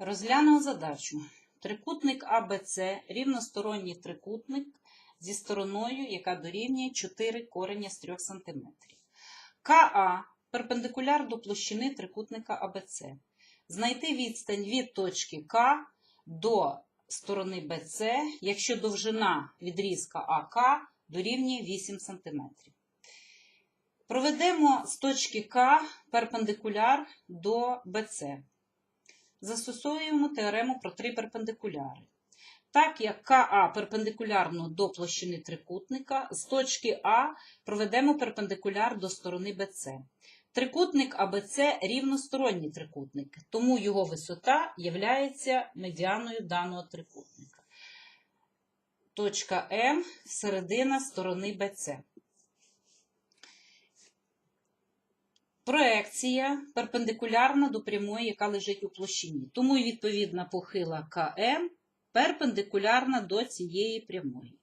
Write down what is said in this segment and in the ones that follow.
Розглянемо задачу. Трикутник АБЦ рівносторонній трикутник зі стороною, яка дорівнює 4 корення з 3 см. КА перпендикуляр до площини трикутника АБЦ. Знайти відстань від точки К до сторони БЦ, якщо довжина відрізка АК дорівнює 8 см. Проведемо з точки К перпендикуляр до БЦ. Застосовуємо теорему про три перпендикуляри. Так як КА перпендикулярно до площини трикутника, з точки А проведемо перпендикуляр до сторони БЦ. Трикутник АБЦ рівносторонній трикутник, тому його висота є медіаною даного трикутника. Точка М середина сторони БЦ. Проекція перпендикулярна до прямої, яка лежить у площині. Тому і відповідна похила КМ перпендикулярна до цієї прямої.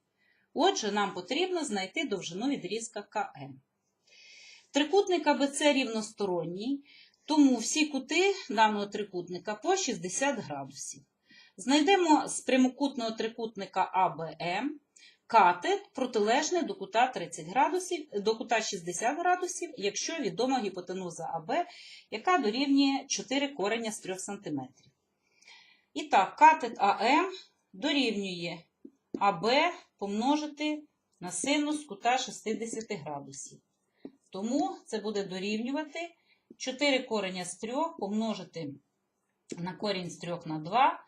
Отже, нам потрібно знайти довжину відрізка КМ. Трикутник АБЦ рівносторонній, тому всі кути даного трикутника по 60 градусів. Знайдемо з прямокутного трикутника АБМ катет протилежний до кута 30 градусів, до кута 60 градусів, якщо відома гіпотенуза АБ, яка дорівнює 4 корення з 3 см. І так, катет АМ дорівнює АБ помножити на синус кута 60 градусів. Тому це буде дорівнювати 4 корення з 3 помножити на корінь з 3 на 2,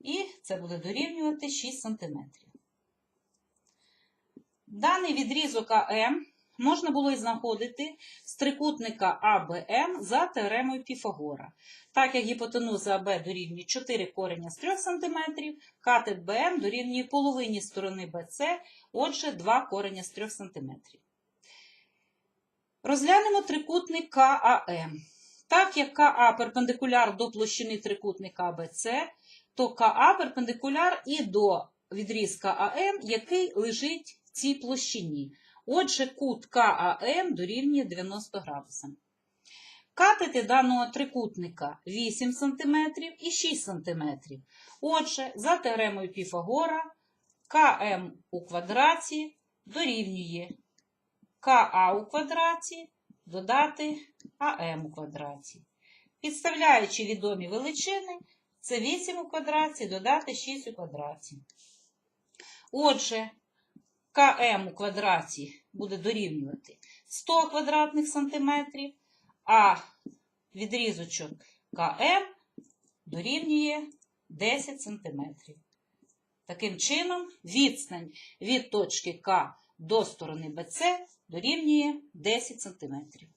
і це буде дорівнювати 6 см. Даний відрізок АМ можна було знаходити з трикутника АБМ за теоремою Піфагора. Так як гіпотенуза АБ дорівнює 4 корення з 3 см, катет БМ дорівнює половині сторони БЦ, отже, 2 корення з 3 см. Розглянемо трикутник КАМ. Так як КА перпендикуляр до площини трикутника АБЦ, то КА перпендикуляр і до відрізка АМ, який лежить цій площині. Отже, кут КАМ дорівнює 90 градусам. Катети даного трикутника 8 см і 6 см. Отже, за теоремою Піфагора, КМ у квадраті дорівнює КА у квадраті додати АМ у квадраті. Підставляючи відомі величини, це 8 у квадраті додати 6 у квадраті. Отже, КМ у квадраті буде дорівнювати 100 квадратних сантиметрів, а відрізочок КМ дорівнює 10 сантиметрів. Таким чином, відстань від точки К до сторони БЦ дорівнює 10 сантиметрів.